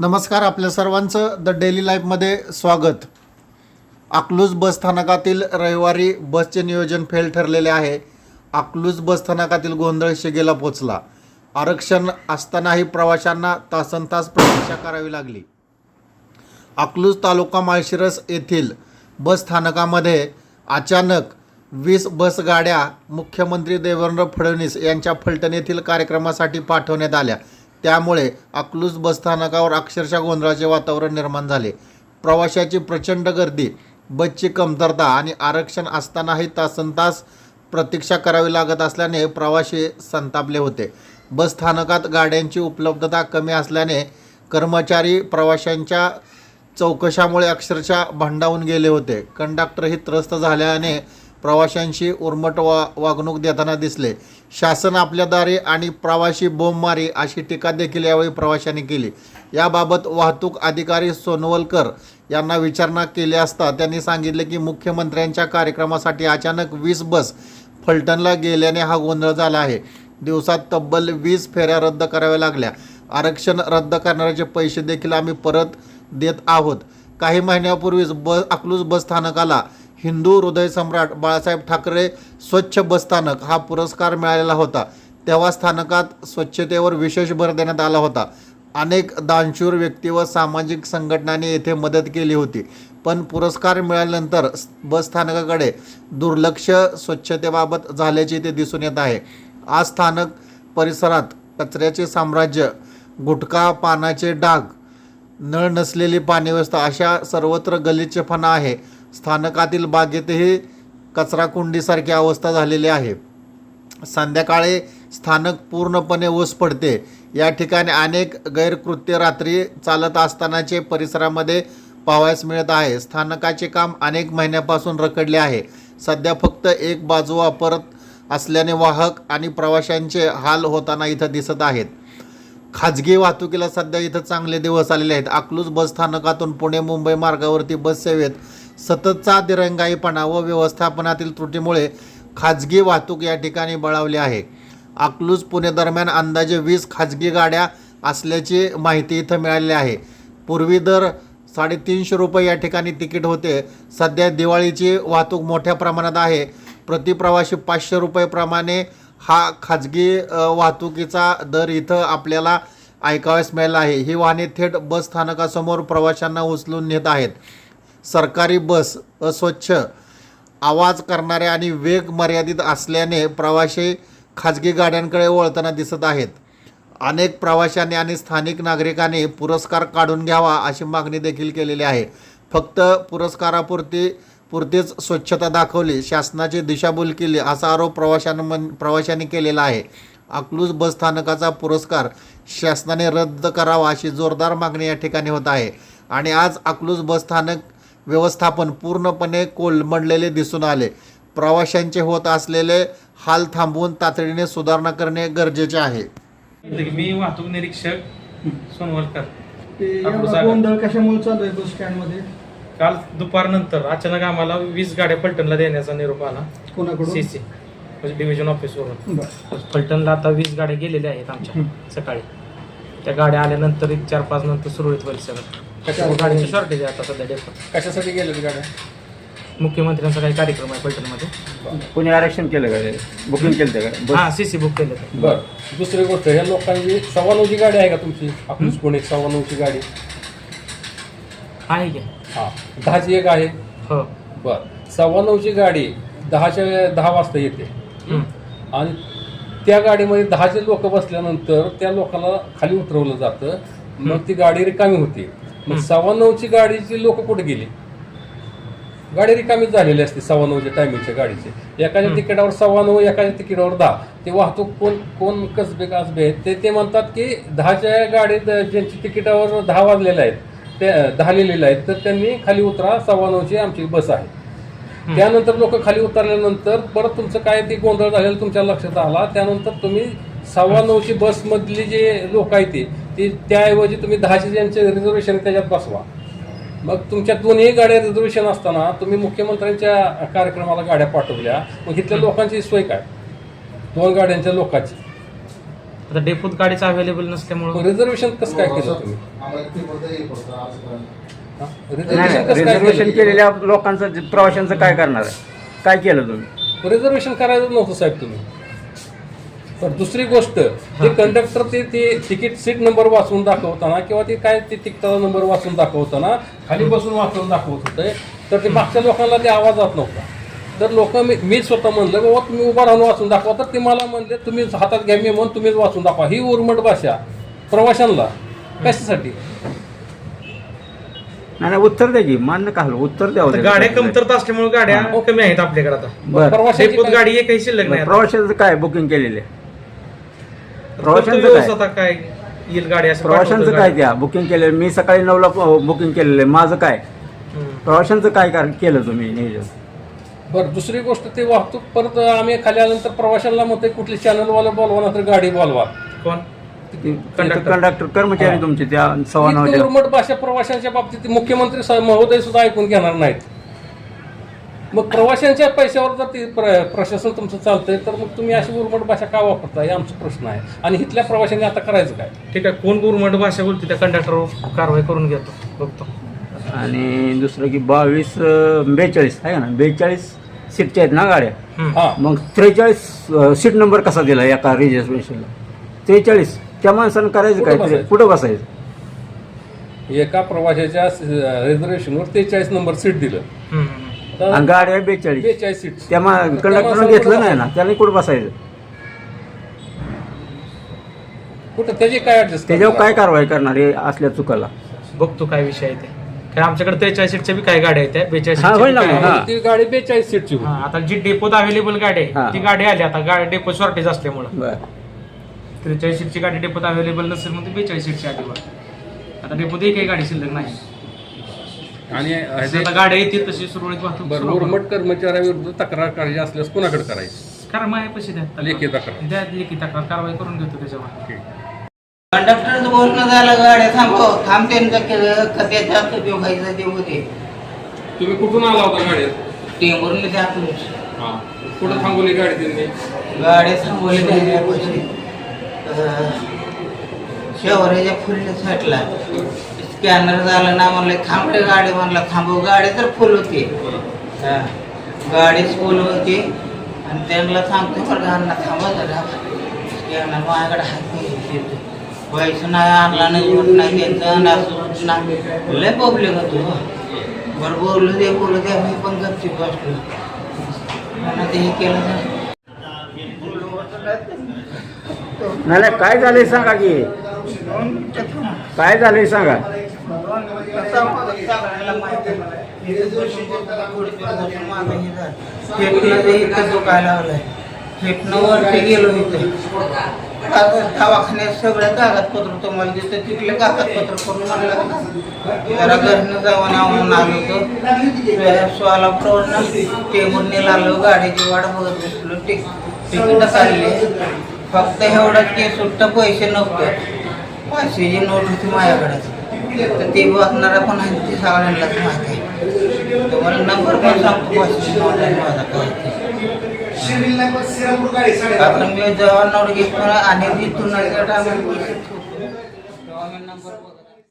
नमस्कार आपल्या सर्वांचं. द डेली लाईफमध्ये स्वागत. अकलूज बस स्थानकातील रविवारी बसचे नियोजन फेल ठरलेले आहे. अकलूज बस स्थानकातील गोंधळ शिगेला पोचला. आरक्षण असतानाही प्रवाशांना तासन तास प्रतीक्षा करावी लागली. अकलूज तालुका माळशिरस येथील बस स्थानकामध्ये अचानक वीस बसगाड्या मुख्यमंत्री देवेंद्र फडणवीस यांच्या फलटण येथील कार्यक्रमासाठी पाठवण्यात आल्या. त्यामुळे अकलूज बस स्थानकावर अक्षरशः गोंधळाचे वातावरण निर्माण झाले. प्रवाशाची प्रचंड गर्दी बसची कमतरता आणि आरक्षण असतानाही तासनतास प्रतीक्षा करावी लागत असल्याने प्रवाशी संतापले होते. बस स्थानकात गाड्यांची उपलब्धता कमी असल्याने कर्मचारी प्रवाशांच्या चौकशामुळे अक्षरशः भांडावून गेले होते. कंडक्टरही त्रस्त झाल्याने प्रवाशांशी उर्मट वा वागणूक देताना दिसले. शासन आपल्या आणि प्रवाशी बोंबमारी अशी टीका देखील यावेळी प्रवाशांनी केली. याबाबत वाहतूक अधिकारी सोनवलकर यांना विचारणा केली असता त्यांनी सांगितले की मुख्यमंत्र्यांच्या कार्यक्रमासाठी अचानक वीस बस फलटणला गेल्याने हा गोंधळ झाला आहे. दिवसात तब्बल वीस फेऱ्या रद्द कराव्या लागल्या. आरक्षण रद्द करणाऱ्याचे पैसे देखील आम्ही परत देत आहोत. काही महिन्यापूर्वीच ब अकलूज बस स्थानकाला हिंदू हृदय सम्राट बाळासाहेब ठाकरे स्वच्छ बस स्थानक हा पुरस्कार मिळालेला होता. तेव्हा स्थानकात स्वच्छतेवर विशेष भर देण्यात आला होता. अनेक दानशूर व्यक्ती व सामाजिक संघटनांनी येथे मदत केली होती. पण पुरस्कार मिळाल्यानंतर बसस्थानकाकडे बस स्थानकाकडे दुर्लक्ष स्वच्छतेबाबत झाल्याचे ते दिसून येत आहे. आज स्थानक परिसरात कचऱ्याचे साम्राज्य गुटखा पानाचे डाग नळ नसलेली पाणी व्यवस्था अशा सर्वत्र गलिच्छपणा आहे. स्थानकातील बागेतही कचराकुंडीसारखी अवस्था झालेली आहे. संध्याकाळी स्थानक पूर्णपणे ओस पडते. या ठिकाणी अनेक गैरकृत्य रात्री चालत असतानाचे परिसरामध्ये पाहावयास मिळत आहे. स्थानकाचे काम अनेक महिन्यापासून रखडले आहे. सध्या फक्त एक बाजू वापरत असल्याने वाहक आणि प्रवाशांचे हाल होताना इथं दिसत आहेत. खाजगी वाहतुकीला सध्या इथं चांगले दिवस आलेले आहेत. अकलूज बस स्थानकातून पुणे मुंबई मार्गावरती बस सेवेत सततचा दिरंगाईपणा व व्यवस्थापनातील त्रुटीमुळे खाजगी वाहतूक या ठिकाणी बळावली आहे. अकलूज पुणे दरम्यान अंदाजे वीस खाजगी गाड्या असल्याची माहिती इथं मिळालेली आहे. पूर्वी दर साडेतीनशे रुपये या ठिकाणी तिकीट होते. सध्या दिवाळीची वाहतूक मोठ्या प्रमाणात आहे. प्रति प्रवासी पाचशे रुपयेप्रमाणे हा खाजगी वाहतुकीचा दर इथं आपल्याला ऐकावयास मिळाला आहे. ही वाहने थेट बस स्थानकासमोर प्रवाशांना उचलून नेत आहेत. सरकारी बस अस्वच्छ आवाज करणाऱ्या आणि वेग मर्यादित असल्याने प्रवाशी खाजगी गाड्यांकडे वळताना दिसत आहेत. अनेक प्रवाशांनी आणि स्थानिक नागरिकांनी पुरस्कार काढून घ्यावा अशी मागणी देखील केलेली आहे. फक्त पुरस्कारापुरती पुरतीच स्वच्छता दाखवली शासनाची दिशाभूल केली असा आरोप प्रवाशांमन प्रवाशांनी केलेला आहे. अकलूज बस स्थानकाचा पुरस्कार शासनाने रद्द करावा अशी जोरदार मागणी या ठिकाणी होत आहे. आणि आज अकलूज बस स्थानक व्यवस्थापन पूर्णपणे कोलमडलेले दिसून आले. प्रवाशांचे होत असलेले हाल थांबवून तातडीने सुधारणा करणे गरजेचे आहे. मी वाहतूक निरीक्षक सोनवलकर. गोंधळ कशामुळे चालू आहे बस स्टँडमध्ये? काल दुपारनंतर अचानक आम्हाला वीस गाड्या फलटणला देण्याचा निरोप आला. कोणाकडून? सी म्हणजे डिव्हिजन ऑफिसवरून बरं. फलटणला आता वीस गाड्या गेलेल्या आहेत आमच्या सकाळी. त्या गाड्या आल्यानंतर एक चार पाच नंतर सुरळीत होईल सगळं कशावर शॉर्टेज आहे? आता सध्या कशासाठी गेले गाड्या? मुख्यमंत्र्यांचा काही कार्यक्रम आहे फलटणमध्ये कोणी आरक्षण केलं का? बुकिंग केलं का? बस हा सी सी बुक केले बर. दुसरी गोष्ट ह्या लोकांची सव्वा नऊची गाडी आहे का तुमची? आपलीच कोणी सव्वा नऊची गाडी. आहे की? हा. दहाची एक आहे. हो. बर. सव्वा नऊची गाडी दहाच्या दहा वाजता येते. हम्म. आणि त्या गाडीमध्ये दहाचे लोक बसल्यानंतर त्या लोकांना खाली उतरवलं जातं. मग ती गाडी रिकामी होती. मग. सव्वा नऊची गाडीची लोक कुठे गेली? गाडी रिकामीच झालेली असते सव्वा नऊच्या टायमिंगच्या गाडीचे. एकाच्या. तिकिटावर सव्वा नऊ एकाच्या तिकिटावर दहा. ते वाहतूक कोण कोण कसबे कसबे आहेत? ते ते म्हणतात की दहाच्या गाडीत ज्यांची तिकिटावर दहा वाजलेले आहेत ते दहा लिहिलेले आहेत तर त्यांनी खाली उतरा सव्वा नऊची आमची बस आहे. त्यानंतर लोक खाली उतरल्यानंतर परत तुमचं काय ते गोंधळ झालेलं तुमच्या लक्षात आला त्यानंतर तुम्ही सव्वा नऊची बसमधली जे लोक आहेत ते- ते त्याऐवजी तुम्ही दहाचे ज्यांचे रिझर्वेशन त्याच्यात बसवा. मग तुमच्या दोन्ही गाड्या रिझर्वेशन असताना तुम्ही मुख्यमंत्र्यांच्या कार्यक्रमाला गाड्या पाठवल्या. मग इथल्या लोकांची सोय काय? दोन गाड्यांच्या लोकांची. आता डेपोत गाडीचं अवेलेबल नसल्यामुळं. रिझर्वेशन कसं काय केलं तुम्ही? हा? रिझर्वेशन कसं काय रिझर्वेशन केलं? केलेल्या लोकांचं प्रवाशांचं काय करणार आहे? काय केलं तुम्ही? रिझर्वेशन करायचं नव्हतं साहेब तुम्ही. पण दुसरी गोष्ट ते कंडक्टर ते ते तिकीट सीट नंबर वाचून दाखवताना किंवा ते काय ते तिकिटाचा नंबर वाचून दाखवताना खाली बसून वाचून दाखवत होते. तर ते मागच्या लोकांना ते आवाज जात नव्हता. तर लोक मी मी स्वतः म्हणलं बाबा तुम्ही उभा राहून वाचून दाखवा. तर ते मला म्हणले तुम्ही हातात घ्या मी म्हणून तुम्हीच वाचून दाखवा. ही उर्मट भाषा प्रवाशांना. कशासाठी? नाही नाही उत्तर द्या की मान्य का उत्तर द्यावं आता. गाड्या कमतरता असल्यामुळे गाड्या कमी आहेत आपल्याकडे आता. बरं. प्रवाशांची गाडी एकही शिल्लक नाही आता. प्रवाशांचं काय बुकिंग केलेले प्रवाशांचं करतो काय? व्यवस्था आता काय येईल गाडी असं प्रवाशांचं पाठवतो काय गाडी. द्या बुकिंग केलेलं मी सकाळी नऊला बुकिंग केलेलं आहे. माझं काय? हम्म. प्रवाशांचं काय कर- केलं तुम्ही नियोजन? बरं दुसरी गोष्ट ते वाहतूक परत आम्ही खाली आल्यानंतर प्रवाशांना म्हणतोय कुठली चॅनलवाला बोलवा ना तर गाडी बोलवा. कोण? कंडक्टर कंडक्टर कर्मचारी. तुमचे त्या सव्वा इतकी नऊच्या उर्मट भाषा प्रवाशांच्या बाबतीत मुख्यमंत्री स- महोदय सुद्धा ऐकून घेणार नाहीत. मग प्रवाशांच्या पैशावर जर ते प्र- प्रशासन तुमचं चालतंय तर मग तुम्ही अशी उर्मट भाषा का वापरता हे आमचा प्रश्न आहे. आणि इथल्या प्रवाशांनी आता करायचं काय? ठीक आहे कोण गुरमट भाषा बोलते त्या कंडक्टरवर कारवाई करून घेतो बघतो. आणि दुसरं की बावीस बेचाळीस आहे का ना बेचाळीस सीटच्या आहेत ना गाड्या. हा. मग त्रेचाळीस सीट नंबर कसा दिला एका रिझर्वेशनला त्रेचाळीस त्या माणसानं करायचं काय? कुठं बसायचं? एका प्रवाशाच्या रिझर्वेशनवर तेचाळीस नंबर सीट दिलं. आणि तर गाड्या बेचाळीस. बेचाळीस सीट त्या कंडक्टरनं घेतलं नाही ना त्याने कुठं बसायचं? कुठं त्याची काय ऍडजस्ट त्याच्यावर काय कारवाई करणार हे असल्या चुकाला? बघतो काय विषय आहे ते. काय आमच्याकडे त्रेचाळीस सीटच्या बी काय गाड्या आहेत त्या बेचाळीस हा, होईल ना मग, हा. ती गाडी बेचाळीस सीटची होती. हा, आता जी डेपोत अवेलेबल गाडी हा. आहे ती गाडी आली आता गाडी डेपो शॉर्टेज असल्यामुळं. बरं. त्रेचाळीस सीटची गाडी डेपोत अवेलेबल नसेल मग ती बेचाळीस सीटची आली बा आता डेपोत एकही गाडी शिल्लक नाही. आणि ह्याचे- आता गाड्या येतील तशी सुरळीत वाहतूक बरं सुरू होईल. उर्मट कर्मचाऱ्याविरुद्ध तक्रार करायची असल्यास कोणाकडे करायची? करा माझ्या पैसे द्या. लेखी तक्रार. द्या लेखी तक्रार कारवाई करून घेतो त्याच्यावर. कंडक्टरचं बोलणं झालं गाड्या थांबव. थांब त्यांचं केलं का त्याच्यात उपयोग व्हायचा ते होते तुम्ही कुठून आला होता गाडीत? टेंबूरने हा. कुठं थांबवली गाडी त्यांनी? गाड्या थांबवले त्याच्यापाशी शहराच्या फुल साईडला. स्कॅनर झालं ना म्हणलं थांबले गाडी म्हणलं थांबव गाडी तर फुल होती. हा. गाडीच फुल होती. आणि त्यांना सांगतो बरं का अण्णा थांबा जरा स्कॅनर माझ्याकडे हात पैसे नाही आणला नाही होत नाही त्यांचं असं होत नाही. लय पब्लिक होतो बरं बोलू दे बोलू दे मी पण गपची बसलो. आणि ते हे केलं तर नाही काय झालंय सांगा की? काय झालंय सांगा? फेटणं वरती गेलो इथं. दवाखान्यात सगळं कागदपत्र तुम्हाला देतं तिथले कागदपत्र करून म्हणलं जरा घरनं जाऊन आणून आलो होतो. सोलापूरवरनं टेबलने आलो गाडीची वाट बघत बसलो. टिक तिकीट काढले. फक्त एवढं की सुट्ट पैसे नव्हतं. पाचशेची नोट होती माझ्याकडे. तर ते वाचणारा पण आहे ते सगळ्यांनाच माहिती आहे. तुम्हाला नंबर पण सांगतो ऑनलाईन माझा मी जवाहर नवडे घेतो आणि तिथून नंबर